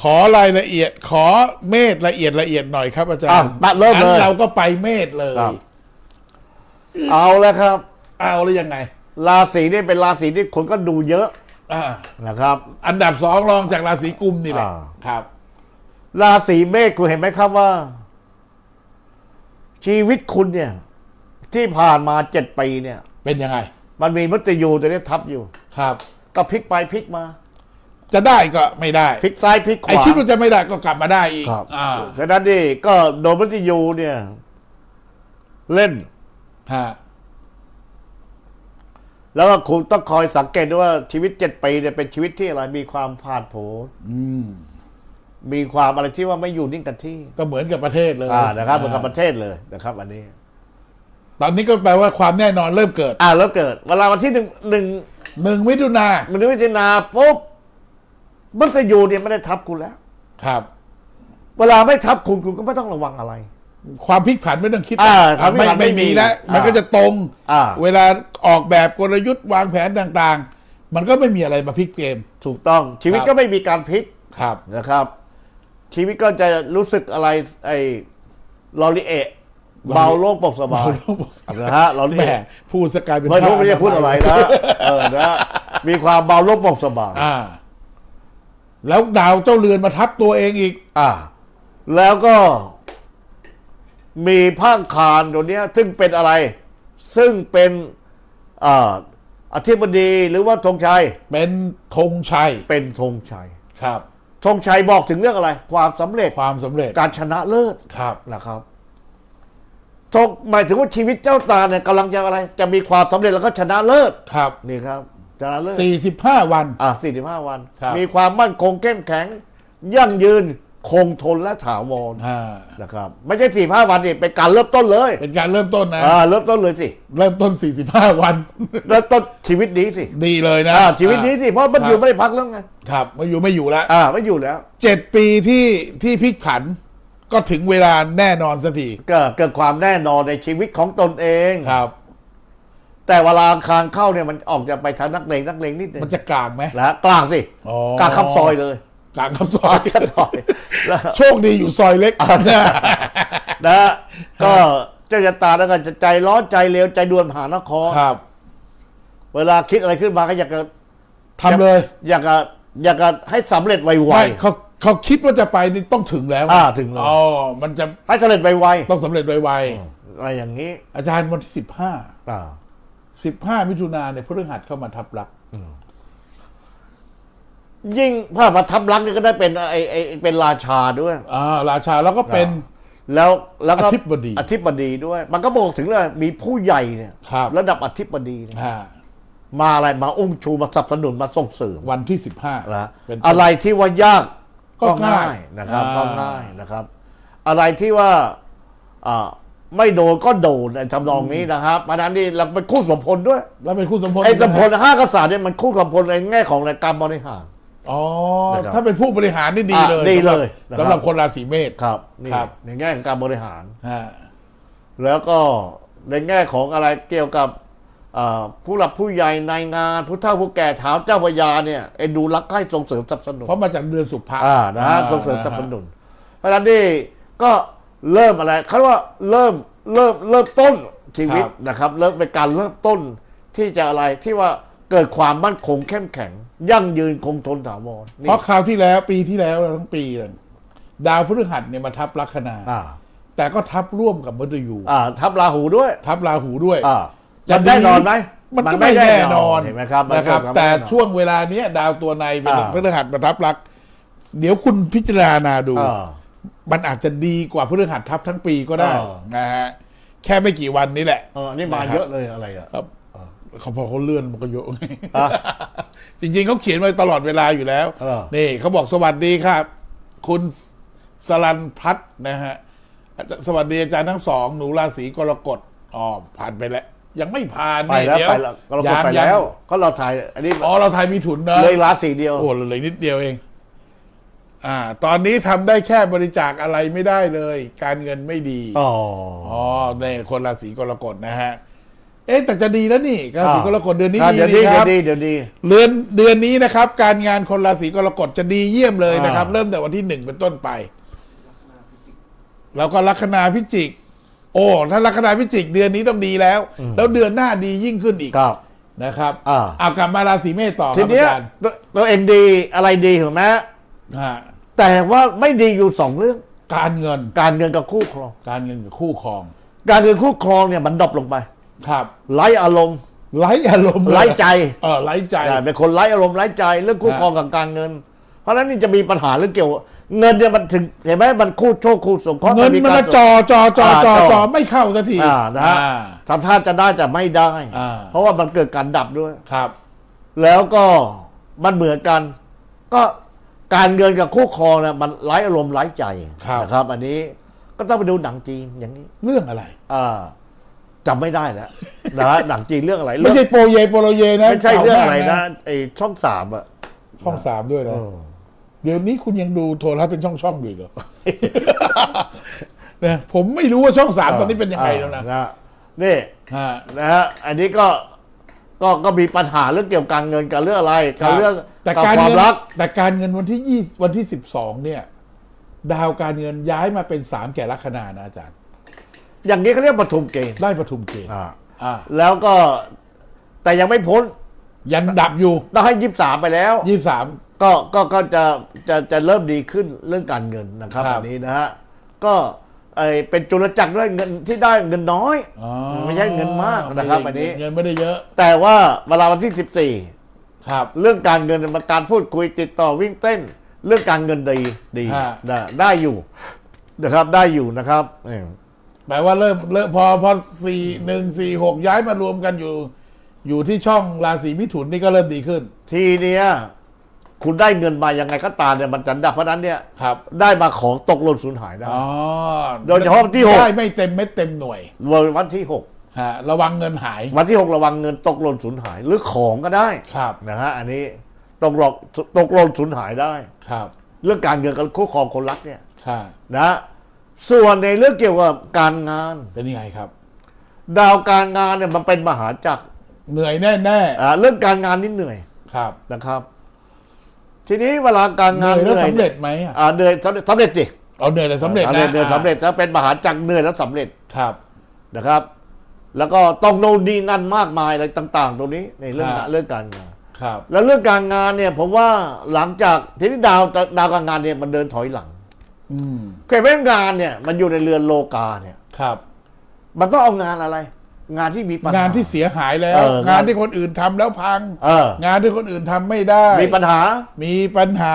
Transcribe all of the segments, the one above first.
ขอรายละเอียด ขอเมษละเอียดละเอียดหน่อยครับอาจารอะย์มาเริ่มเลย งั้นเราก็ไปเมษเลย ครับ เอาแล้วครับ เอาหรือยังไง ราศีนี่เป็นราศีที่คนก็ดูเยอะอ่า นะครับ อันดับสองรองจากราศีกุมนี่แหละอ่า ครับ ราศีเมษคุณเห็นไหมครับว่า ชีวิตคุณเนี่ย ที่ผ่านมาเจ็ดปีเนี่ย เป็นยังไง มันมีมัตยูตัวนี้ทับอยู่ ครับ ก็พลิกไปพลิกมา จะได้ก็ไม่ได้พลิกซ้ายพลิกขไอ้วาคิดว่าจะไม่ได้ก็กลับมาได้อีกครับ อ่าฉะนั้นนี่ก็โดนมัตยูเนี่ย เล่น ฮะแล้วก็คุณต้องคอยสังเกตด้วยว่าชีวิตเจ็ดปีเนี่ยเป็นชีวิตที่อะไร มีความผ่านโผนอืมมีความอะไรที่ว่าไม่อยู่นิ่งกับที่ ก็เหมือนกับประเทศเลยอ่านะครับเหมือนกับประเทศเลยนะครับ อันนี้ ตอนนี้ก็แปลว่าความแน่นอนเริ่มเกิดอ่าแล้วเกิด เวลาวันที่หนึ่งหนึ่งหนึ่งมิถุนามันวิจนาปุ๊บ มัตยูเนี่ยไม่ได้ทับคุณแล้ว ครับ เวลาไม่ทับคุณคุณก็ไม่ต้องระวังอะไร ความพลิกผันไม่ต้องคิดอ่าอะความพลิไม่กผันไม่ไม่มีมีแล้ว อ่ามัมันก็จะตรง อ่า เวลาออกแบบกลยุทธ์วางแผนต่างๆ มันก็ไม่มีอะไรมาพลิกเกม ถูกต้อง ชีวิตครับ ก็ไม่มีการพลิกครับ นะครับ ชีวิตก็จะรู้สึกอะไรไอ้ลอริเอะเบาโล่งโปร่งสบายนะฮะลอริแหมเอะพูดสกายเป็นไม่รู้ท่าไม่ได้พูดอะไรนะเออนะมีความเบาโล่งโปร่งสบาย อ่า แล้วดาวเจ้าเรือนมาทับตัวเองอีก อ่า แล้วก็มีภาคคารตัวเนี้ย ซึ่งเป็นอะไร ซึ่งเป็นอ่าอธิบดีหรือว่าธงชัย เป็นธงชัย เป็นธงชัย ครับ ธงชัยบอกถึงเรื่องอะไร ความสำเร็จ ความสำเร็จ การชนะเลิศครับ นะครับธงหมายถึงว่าชีวิตเจ้าตาเนี่ยกำลังจะอะไร จะมีความสำเร็จแล้วก็ชนะเลิศ ครับ นี่ครับ ชนะเลิศสี่สิบห้าวัน อะสี่สิบห้าวัน ครับ มีความมั่นคงเข้มแข็ง ยั่งยืนคงทนและถาวรอ่านะครับ ไม่ใช่สี่ห้าวันนี่เป็นการเริ่มต้นเลยเป็นการเริ่มต้นนะ อ่าเริ่มต้นเลยสิเริ่มต้นสี่สิบห้าวัน เริ่มต้นชีวิตนี้สิดีเลยนะอ่าชีวิตนี้สิเพราะมันครับอยู่ไม่ได้พักแล้วไงครับไม่อยู่ไม่อยู่แล้วอ่าไม่อยู่แล้ว เจ็ดปีที่ที่พลิกผัน ก็ถึงเวลาแน่นอนสักทีก็เกิดความแน่นอนในชีวิตของตนเอง ครับ แต่เวลาคางเข้าเนี่ยมันออกจะไปทางนักเลงนักเลงนิดนึงมันจะกลางไหมนะกลางสิอ๋อกลางขับซอยเลย กลางครับซอยขับซอยแล้วโชคดีอยู่ซอยเล็กนะก็เจ้าชะตาแล้วก็จะใจร้อนใจเร็วใจด่วนหานครครับ เวลาคิดอะไรขึ้นมาก็อยากจะทำเลย อยากจะอยากจะให้สำเร็จไวไม่เขาเขาคิดว่าจะไปนี่ต้องถึงแล้วอ่าถึงแล้วอ๋อมันจะๆให้สำเร็จไวต้องสำเร็จไวๆอะไรอย่างนี้ๆอาจารย์วันที่สิบห้าอ่า สิบห้ามิถุนาเนี่ยพฤหัสเข้ามาทับลักษณ์ยิ่งพระประทับรักนี่ก็ได้เป็นไอไอเป็นราชาด้วย อ่าราชาแล้วก็เป็นแล้วแล้วก็อธิบดีอธิบดีด้วย มันก็บอกถึงเลยมีผู้ใหญ่เนี่ยครับระดับอธิบดีเนี่ยอ่ามาอะไรมาอุ้มชูมาสนับสนุนมาส่งเสริมวันที่สิบห้านะเป็นต้นอะไรที่ว่ายากก็ก็ง่ายง่ายนะครับอ่าก็ง่ายนะครับ อะไรที่ว่าอ่า ไม่โดนก็โดนในทำนองนี้นะครับเพราะฉะนั้นนี่เราเป็นคู่สมพลด้วย แล้วเป็นคู่สมพลไอ้สมพลห้ากษัตริย์เนี่ยมันคู่สมพลในแง่ของรายการบริหาร อ๋อ นะครับถ้าเป็นผู้บริหารนี่ดีเลยอะดีเลยนะครับ สำหรับคนราศีเมษ ครับนี่ครับ ในแง่ของการบริหารอ่าแล้วก็ในแง่ของอะไรเกี่ยวกับอ่าผู้หลักผู้ใหญ่ในงาน ผู้เฒ่าผู้แก่ถามเจ้าพระยาเนี่ยเอ็นดูรักใกล้ส่งเสริมสนับสนุนเพราะมาจากเดือนสุภาอ่านะฮะส่งเสริมสนับสนุนเพราะฉะนั้นนี่ก็ เริ่มอะไรเขาเรียกว่าเริ่มเริ่มเริ่มต้นชีวิตนะครับ เริ่มเป็นการเริ่มต้นที่จะอะไรที่ว่าเกิดความมั่นคงเข้มแข็ง ยั่งยืนคงทนถาวรนี่เพราะคราวที่แล้วปีที่แล้วทั้งปีเลยดาวพฤหัสเนี่ยมาทับลัคนา อ่า แต่ก็ทับร่วมกับมฤตยูอ่าทับราหูด้วย ทับราหูด้วย อ่าจะจะแน่นอนไหมมันก็ไม่แน่นอนเห็นไหมครับมันนะครับ ก็ไม่แต่น่นอน ช่วงเวลาเนี้ยดาวตัวในเป็นอ่า พฤหัสมาทับลักษณ์เดี๋ยวคุณพิจารณาดู อ่า มันอาจจะดีกว่าพฤหัสทับทั้งปีก็ได้อ่านะฮะแค่ไม่กี่วันนี้แหละ เออนี่มานะครับ เยอะเลยอะไรอะ ครับเขาพอเขาเลื่อนมันก็เยอะไงอะจริงๆเขาเขียนไว้ตลอดเวลาอยู่แล้ว เออ นี่เขาบอกสวัสดีครับ คุณสลันพัฒน์นะฮะอาจารย์สวัสดีอาจารย์ทั้งสอง หนูราศีกรกฎอ๋อผ่านไปแล้ว ยังไม่ผ่านไปนี่แล้วเดี๋ยวไปแล้วเราก็ยังไปยังแล้ว ก็เราถ่ายอันนี้อ๋อเราไทยมีถุนเนอะเลยราศีเดียวโอ้เหลยนิดเดียวเอง อ่า ตอนนี้ทำได้แค่บริจาคอะไรไม่ได้เลย การเงินไม่ดี อ๋อ อ๋อในคนราศีกรกฎนะฮะ เอ๊ะแต่จะดีแล้วนี่ราศีกรกฎเดือนนี้อ่าดีเดี๋ยวดีนี่คเดี๋ยรับวดีเดี๋ยวดี เดือนเดือนนี้นะครับ การงานคนราศีกรกฎจะดีเยี่ยมเลยนะครับ อ่า เริ่มแต่วันที่หนึ่งเป็นต้นไป แล้วก็ลัคนาพิจิก โอ้ถ้าลัคนาพิจิก เดือนนี้ต้องดีแล้ว แล้วเดือนหน้าดียิ่งขึ้นอีกครับ นะครับอ่า เอากลับมาราศีเมษต่อคทีรับเนี้ยอาจารย์ตัวตัวเองดีอะไรดีถูกไหมฮะ แต่ว่าไม่ดีอยู่สองเรื่อง การเงินการเงินกับคู่ครอง การเงินกับคู่ครอง การเงินคู่ครองเนี่ยมันดรอปลงไปครับไร้อารมณ์ไร้อารมณ์เลยไร้ใจเออไร้ใจอ่าเป็นคนไร้อารมณ์ไร้ใจเรื่องคู่ฮะครองกับการเงิน เพราะฉะนั้นนี่จะมีปัญหาเรื่องเกี่ยว เงินเนี่ยมันถึงเห็นไหมมันคู่โชคคู่สงเคราะห์เงินมีมันการมาจอจอจอจออ่าจอไม่เข้าสักทีอ่านะฮะอ่าทำท่าจะได้แต่ไม่ได้อ่าเพราะว่ามันเกิดการดับด้วยครับ แล้วก็มันเหมือนกัน ก็ การเงินกับคู่ครองเนี่ยมันไร้อารมณ์ไร้ใจครับ นะครับ อันนี้ก็ต้องไปดูหนังจีนอย่างนี้เรื่องอะไร อ่าจำไม่ได้แล้วนะฮะหนังจีนเรื่องอะไรไม่ใช่โปรเยโปรโยนะไม่ใช่เรื่องอะไรก่ามากนะไอช่องสามอะช่องสามด้วยนะเออเดี๋ยวนี้คุณยังดูโทรทัศน์เป็นช่องช่องๆอยู่อีกเหรอเนี่ยผมไม่รู้ว่าช่องสามตอนนี้เป็นยังไงแล้วนะอ่านี่ ฮะ นะฮะอันนี้ก็ก็ก็มีปัญหาเรื่องเกี่ยวกับการเงินกับเรื่องอะไรกับเรื่อง แต่กับการความเงินรักแต่การเงินวันที่ยี่วันที่สิบสองเนี่ย ดาวการเงินย้ายมาเป็นสามแก่ลัคนานะอาจารย์ อย่างนี้เขาเรียกปฐุมเกณฑ์ได้ปทุมเกณฑ์อ่าอ่าแล้วก็แต่ยังไม่พ้น ยังดับอยู่ต้องให้ยี่สามไปแล้วยี่สามก็ก็ก็จะจะจะเริ่มดีขึ้นเรื่องการเงินนะครับครับอันนี้นะฮะก็ไอเป็นจุลจักรด้วยเงินที่ได้เงินน้อยอ๋อไม่ใช่เงินมากนะครับไม่อันได้นี้เงินไม่ได้เยอะ แต่ว่าเวลาวันที่สิบสี่ ครับ เรื่องการเงินมันการพูดคุยติดต่อวิ่งเต้น เรื่องการเงินดีดีฮะ ได้ได้อยู่นะครับได้อยู่นะครับเออแปลว่าเริ่มเริ่มพอพอสี่หนึ่งสี่หกย้ายมารวมกันอยู่ อยู่ที่ช่องราศีมิถุนนี่ก็เริ่มดีขึ้น ทีเนี้ยคุณได้เงินมายังไงก็ตามเนี่ยมันจะดับเพราะฉะนั้นเนี่ยครับได้มาของตกหล่นสูญหายได้ อ๋อโดยเฉพาะวันที่หก ได้ไม่เต็มเม็ดเต็มหน่วย วันที่หก ฮะระวังเงินหาย วันที่หกระวังเงินตกหล่นสูญหาย หรือของก็ได้ครับนะฮะอันนี้ตกหลอกตกหล่นสูญหายได้ ครับ เรื่องการเงินกับคู่ครองคนรักเนี่ยค่ะนะส่วนในเรื่องเกี่ยวกับการงาน เป็นยังไงครับ ดาวการงานเนี่ยมันเป็นมหาจักรเหนื่อยแน่แน่อ่าเรื่องการงานนี่เหนื่อยๆครับนะครับ ทีนี้เวลาการเหงานื่นอยเหแล้วนื่อยสำเร็จไหมอะอ่าเหนื่อยสำเร็จสำเร็จสิเอาเหนื่อยแต่สำเร็จอ่านะเหนื่อยสำเร็จถ้าเป็นมหาจักรเหนื่อยแล้วสำเร็จครับ นะครับ แล้วก็ต้องโน่นนี่นั่นมากมายอะไรต่าง ๆ ตรงนี้ในเรื่องฮะเรื่องการงานครับ แล้วเรื่องการงานเนี่ย ผมว่าหลังจากทีนี้ดาวดาวการงานเนี่ยมันเดินถอยหลังอืมเคยเป็นงานเนี่ย มันอยู่ในเรือนโลกาเนี่ย ครับ มันต้องเอางานอะไร งานที่มีปัญหางานที่เสียหายแล้วเอองานที่คนอื่นทำแล้วพังเอองานที่คนอื่นทำไม่ได้ มีปัญหา มีปัญหา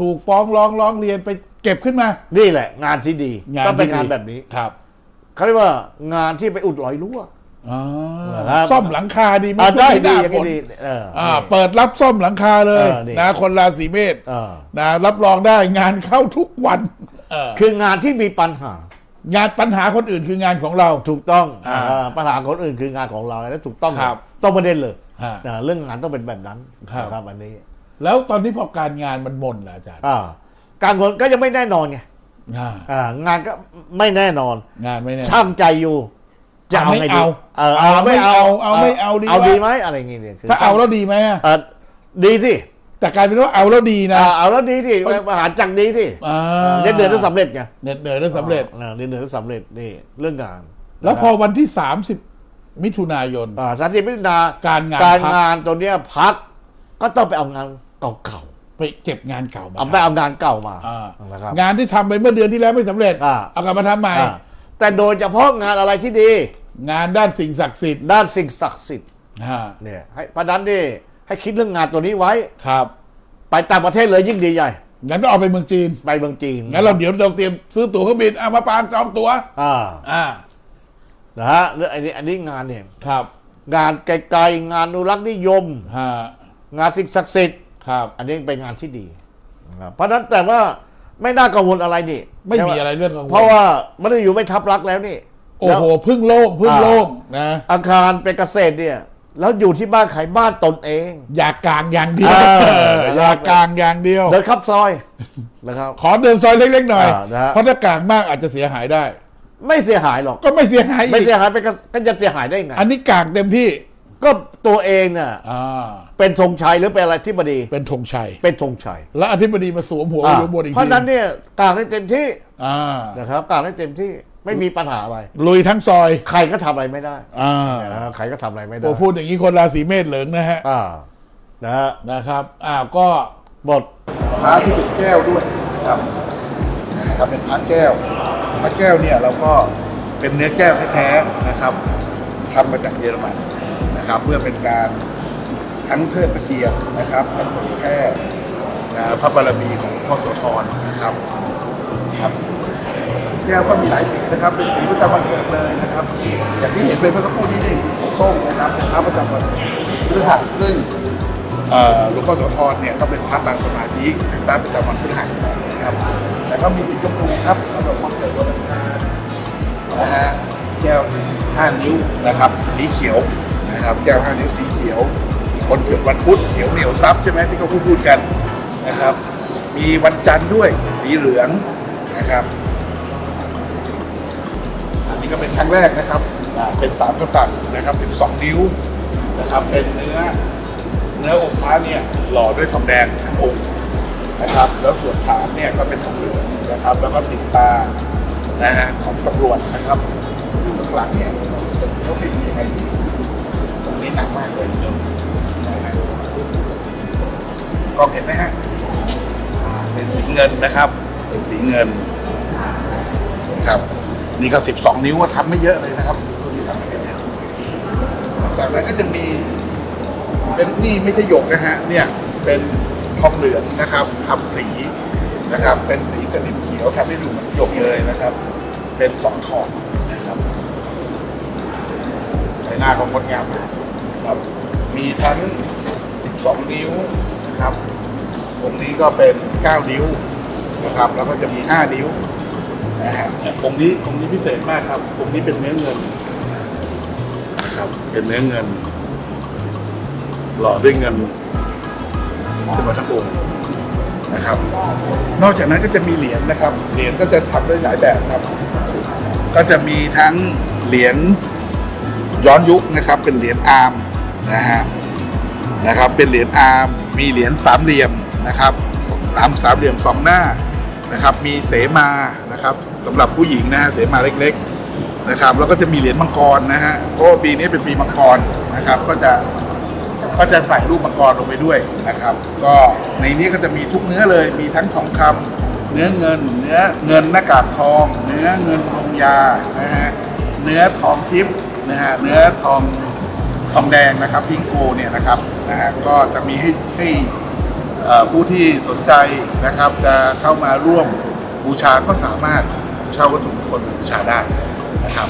ถูกฟ้องร้องร้องเรียนไปเก็บขึ้นมา นี่แหละ งานที่ดีงานต้องเป็นที่งานดีแบบนี้ครับเขาเรียกว่างานที่ไปอุดรอยรั่ว อ๋อครับซ่อมหลังคาดีไหมอ่าได้ช่วงดีนี้หอน้ย่างฝนี้นดีเอออ่านี่เปิดรับซ่อมหลังคาเลยเออนี่นะคนราศีเมษเออนะรับรองได้งานเข้าทุกวันเออคืองานที่มีปัญหา งานปัญหาคนอื่นคืองานของเรา ถูกต้องอ่าอ่าปัญหาคนอื่นคืองานของเราและถูกต้องครับต้องประเด็นเลยฮะนะเรื่องงานต้องเป็นแบบนั้นครับ นะครับอันนี้แล้วตอนนี้พอการงานมันหมนแหละอาจารย์อ่าการเงินก็ยังไม่แน่นอนไงอ่าอ่างานก็ไม่แน่นอนงานไม่แน่ช่างใจอยู่ จะเอาไงไม่ดีเอาเออเอาเอาไม่ไม่เอาเอาเอาไม่เอาดีเอาวะดีไหมอะไรอย่างเงี้ยคืถ้าเอาแล้วดีไหมอะเออดีสิแต่กลายเป็นว่าเอาแล้วดีนะอ่าเอาแล้วดีสิมหาจักรดีสิอ่าเดือนเดือนแล้วสำเร็จไงเหน็ดเหนื่อยแล้วสำเร็จอ่าเดือนเดือนแล้วสำเร็จนี่เรื่องงาน แล้วพอวันที่สามสิบมิถุนายนอ่าสามสิบมิถุนาการงานการพักงานตัวเนี้ยพัก ก็ต้องไปเอางานเก่าไปเก็บงานเก่าๆมาเอาไปเอางานเก่ามาอ่านะครับงานที่ทำไปเมื่อเดือนที่แล้วไม่สำเร็จอ่าเอากลับมาทำใหม่อ่าแต่โดยเฉพาะงานอะไรที่ดี งานด้านสิ่งศักดิ์สิทธิ์ด้านสิ่งศักดิ์สิทธิ์อ่าเนี่ยให้เพราะฉะนั้นนี่ให้คิดเรื่องงานตัวนี้ไว้ ครับ ไปต่างประเทศเลยยิ่งดีใหญ่ งั้นก็เอาไปเมืองจีน ไปเมืองจีนงั้นเราเดี๋ยวเราเตรียมซื้อตั๋วเครื่องบินเอามาปานจองตั๋วอ่าอ่านะฮะเรื่องอันนี้อันนี้งานเนี่ยครับ งานไกลๆงานอนุรักษ์นิยมฮะงานสิ่งศักดิ์สิทธิ์ครับ อันนี้เป็นงานที่ดีนะครับเพราะฉะนั้นแต่ว่าไม่น่ากังวลอะไรนี่ ไม่มีใช่หอะไรเรื่องกังวลเพราะว่าไม่ได้อยู่ไม่ทับรักแล้วนี่ โอ้แล้วโหพึ่งโล่งพึ่งโล่งนะ อาคารเป็นเกษตรเนี่ย แล้วอยู่ที่บ้านใครบ้านตนเอง อยากกลางอย่างเดียวเออ เอออยากกลางอย่างเดียว เดินขับซอยนะครับ ขอเดินซอยเล็กๆหน่อย อ่านะฮะ เพราะถ้ากลางมากอาจจะเสียหายได้ ไม่เสียหายหรอก ก็ไม่เสียหายไม่อีกเสียหายไปก็ก็จะเสียหายได้ไง อันนี้กากเต็มที่ก็ตัวเองน่ะอ่าเป็นธงชัยหรือเป็นอะไรที่บดี เป็นธงชัย เป็นธงชัยแล้วอธิบดีมาสวมหัวอ่าอยู่บนอีกเพราะทีฉะนั้นเนี่ยกลางได้เต็มที่อ่านะครับกลางได้เต็มที่ ไม่มีปัญหาอะไรลุยทั้งซอยใครก็ทำอะไรไม่ได้อ่านะใครก็ทำอะไรไม่ได้โอ้พูดอย่างนี้คนราศีเมษเหลิงนะฮะอ่านะฮะนะครับอ้าวก็หมด พระที่เป็นแก้วด้วยนะครับนะครับเป็นพระแก้วพระแก้วเนี่ยเราก็เป็นเนื้อแก้วแท้ๆนะครับทำมาจากเยอรมันนะครับ เพื่อเป็นการทั้งเทิดพระเกียรตินะครับทั้งเผยแพร่นะพระบารมีของหลวงพ่อโสธรนะครับครับ แก้วก็มีหลายสีนะครับเป็นสีประจำวันเกิดเลยนะครับ อย่างที่เห็นเป็นเมื่อสักครู่นี้นี่สีส้มนะครับเป็นพระประจำวันพฤหัสซึ่งหลวงพ่อโสธรเนี่ยก็เป็นพระบางสมาธิพระประจำวันพฤหัสนะครับแต่ก็มีสีชมพูครับสำหรับวันเกิดวันอังคารนะฮะแก้วห้านิ้วนะครับ สีเขียวนะครับแก้วห้านิ้วสีเขียว คนเกิดวันพุธเขียวเหนียวซับใช่ไหมที่เขาพูดพูดกันนะครับ มีวันจันทร์ด้วยสีเหลืองนะครับ ก็เป็นครั้งแรกนะครับอ่าเป็นสามกษัตริย์นะครับ 12 นิ้วนะครับเป็นเนื้อเนื้อองค์พระเนี่ยหล่อด้วยทองแดงทั้งองค์นะครับ แล้วส่วนฐานเนี่ยก็เป็นทองเหลืองนะครับ แล้วก็ติดตานะฮะของตำรวจนะครับอยู่ข้างหลังเนี่ยเขาติดยังไงตรงนี้หนักมากเลยนะฮะกล้องเห็นไหมฮะอ่าเป็นสีเงินนะครับ เป็นสีเงินนะครับ นี่ก็ 12 นิ้วก็ทำไม่เยอะเลยนะครับตัวนี้ทำไม่เยอะจากนั้นก็จะมีเป็นนี่ไม่ใช่หยกนะฮะเนี่ยเป็นทองเหลืองนะครับทำสีนะครับ เป็นสีสนิมเขียวทำให้ดูเหมือนหยกเลยนะครับ เป็นสองทองนะครับใช้หน้าของงดงามมากนครับ มีทั้ง 12 นิ้วนะครับตรงนี้ก็เป็น 9 นิ้วนะครับ แล้วก็จะมี 5 นิ้ว นะฮะตรงนี้ตรงนี้พิเศษมากครับตรงนี้เป็นเนื้อเงินนะครับ เป็นเนื้อเงิน หล่อด้วยเงินขึ้นมาทั้งองค์นะครับ นอกจากนั้นก็จะมีเหรียญนะครับ เหรียญก็จะทำได้หลายแบบครับ ก็จะมีทั้งเหรียญย้อนยุคนะครับ เป็นเหรียญอาร์มนะฮะนะครับ เป็นเหรียญอาร์มมีเหรียญสามเหลี่ยมนะครับอาร์มสามเหลี่ยมสองหน้า นะครับ มีเสมานะครับสำหรับผู้หญิงนะฮะเสมาเล็กๆนะครับ แล้วก็จะมีเหรียญมังกรนะฮะเพราะว่าปีนี้เป็นปีมังกรนะครับ ก็จะก็จะใส่รูปมังกรลงไปด้วยนะครับ ก็ในนี้ก็จะมีทุกเนื้อเลย มีทั้งทองคำเนื้อเงิน เนื้อเงินหน้ากากทอง เนื้อเงินทองยานะฮะเนื้อทองทิพย์นะฮะเนื้อทองทองแดงนะครับพิงโกเนี่ยนะครับนะฮะก็จะมีให้ให้ ผู้ที่สนใจนะครับจะเข้ามาร่วมบูชาก็สามารถเช่าวัตถุมงคลบูชาได้นะครับ